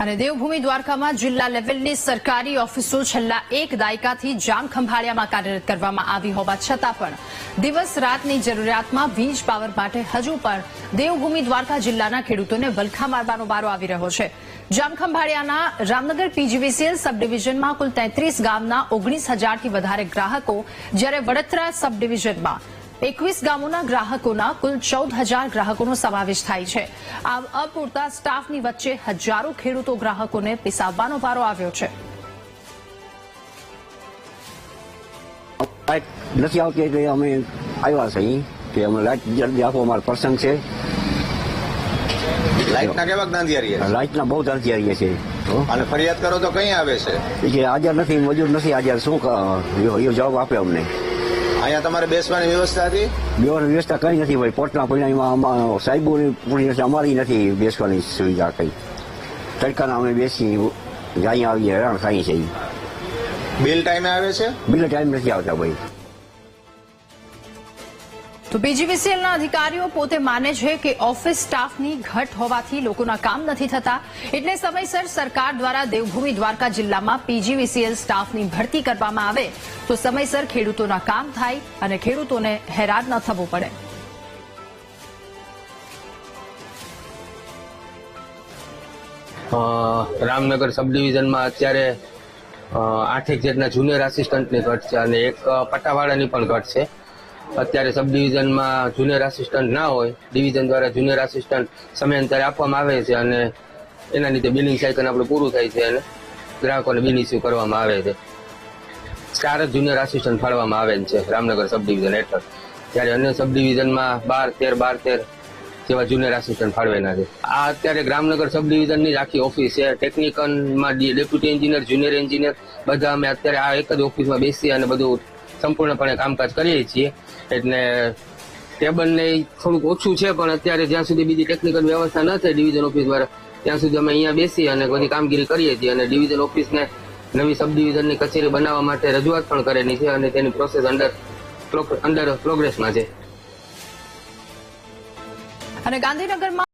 અને દેવભૂમિ દ્વારકામાં જિલ્લા લેવલની સરકારી ઓફિસો છેલ્લા એક દાયકાથી જામ ખંભાળિયામાં કાર્યરત કરવામાં આવી હોવા છતાં પણ દિવસ રાતની જરૂરિયાતમાં વીજ પાવર માટે હજુ પણ દેવભૂમિ દ્વારકા જિલ્લાના ખેડૂતોને વલખા મારવાનો વારો આવી રહ્યો છે. જામખંભાળિયાના રામનગર પીજીવીસીએલ સબ ડિવિઝનમાં કુલ તેત્રીસ ગામના ઓગણીસ હજારથી વધારે ગ્રાહકો જ્યારે વડોદરા સબ ડિવિઝનમાં એકવીસ ગામોના ગ્રાહકોના કુલ ચૌદ હજાર ગ્રાહકોનો સમાવેશ થાય છે. આમ અપૂરતા સ્ટાફની વચ્ચે હજારો ખેડૂતો ગ્રાહકોને પીસાવવાનો વારો આવ્યો છે. નથી આવતી એટલે અમે આવ્યા છે કે અમે લાઈટ જલ્દી આપો અમારો પ્રસંગ છે. લાઈટના કેવા લાઈટના બહુ અરજી છે તો અને ફરિયાદ કરો તો કઈ આવે છે? કે હાજર નથી મજૂર નથી હાજર શું જવાબ આપે અમને. અહીંયા તમારે બેસવાની વ્યવસ્થા હતી? બેવાની વ્યવસ્થા કઈ નથી ભાઈ. પોટના પરિણામમાં સાહેબોની પૂરી નથી અમારી નથી બેસવાની સુવિધા કઈ. તડકાના અમે બેસી જાય આવીએ હેરાન થાય છે. બિલ ટાઈમે આવે છે? બિલ ટાઈમ નથી આવતા ભાઈ. તો બીજીવીસીએલના અધિકારીઓ પોતે માને છે કે ઓફિસ સ્ટાફની ઘટ હોવાથી લોકોના કામ નથી થતા. એટલે સમયસર સરકાર દ્વારા દેવભૂમિ દ્વારકા જિલ્લામાં પીજીવીસીએલ સ્ટાફની ભરતી કરવામાં આવે તો સમયસર ખેડૂતોના કામ થાય અને ખેડૂતોને હેરાન ન થવું પડે. રામનગર સબ ડિવિઝનમાં અત્યારે આઠેક જેટના જુનિયર આસિસ્ટન્ટની ઘટ છે અને એક પટ્ટાવાળાની પણ ઘટ છે. અત્યારે સબ ડિવિઝનમાં જુનિયર આસિસ્ટન્ટ ના હોય ડિવિઝન દ્વારા જુનિયર આસિસ્ટન્ટ સમયાંતરે આપવામાં આવે છે અને એના લીધે બિલિંગ સાયકલ આપણું પૂરું થાય છે અને ગ્રાહકોને બિલ ઇસ્યુ કરવામાં આવે છે. ચાર જ જુનિયર આસિસ્ટન્ટ ફાળવામાં આવેલ છે રામનગર સબ ડિવિઝન હેઠળ. જ્યારે અન્ય સબ ડિવિઝનમાં બાર, તેર બાર, તેર જેવા જુનિયર આસિસ્ટન્ટ ફાળવેલા છે. આ અત્યારે ગ્રામનગર સબ ડિવિઝનની જ આખી ઓફિસ છે. ટેકનિકલમાં ડેપ્યુટી એન્જિનિયર જુનિયર એન્જિનિયર બધા અમે અત્યારે આ એક જ ઓફિસમાં બેસી અને બધું સંપૂર્ણપણે કામકાજ કરીએ છીએ. એટલે ટેબલ ને થોડુંક ઓછું છે, પણ અત્યારે જ્યાં સુધી બીજી ટેકનિકલ વ્યવસ્થા ન થાય ડિવિઝન ઓફિસ દ્વારા, ત્યાં સુધી અમે અહીંયા બેસી અને બધી કામગીરી કરીએ છીએ અને ડિવિઝન ઓફિસને નવી સબ ડિવિઝનની કચેરી બનાવવા માટે રજૂઆત પણ કરેલી છે અને તેની પ્રોસેસ અંડર અંડર પ્રોગ્રેસમાં છે. અને ગાંધીનગરમાં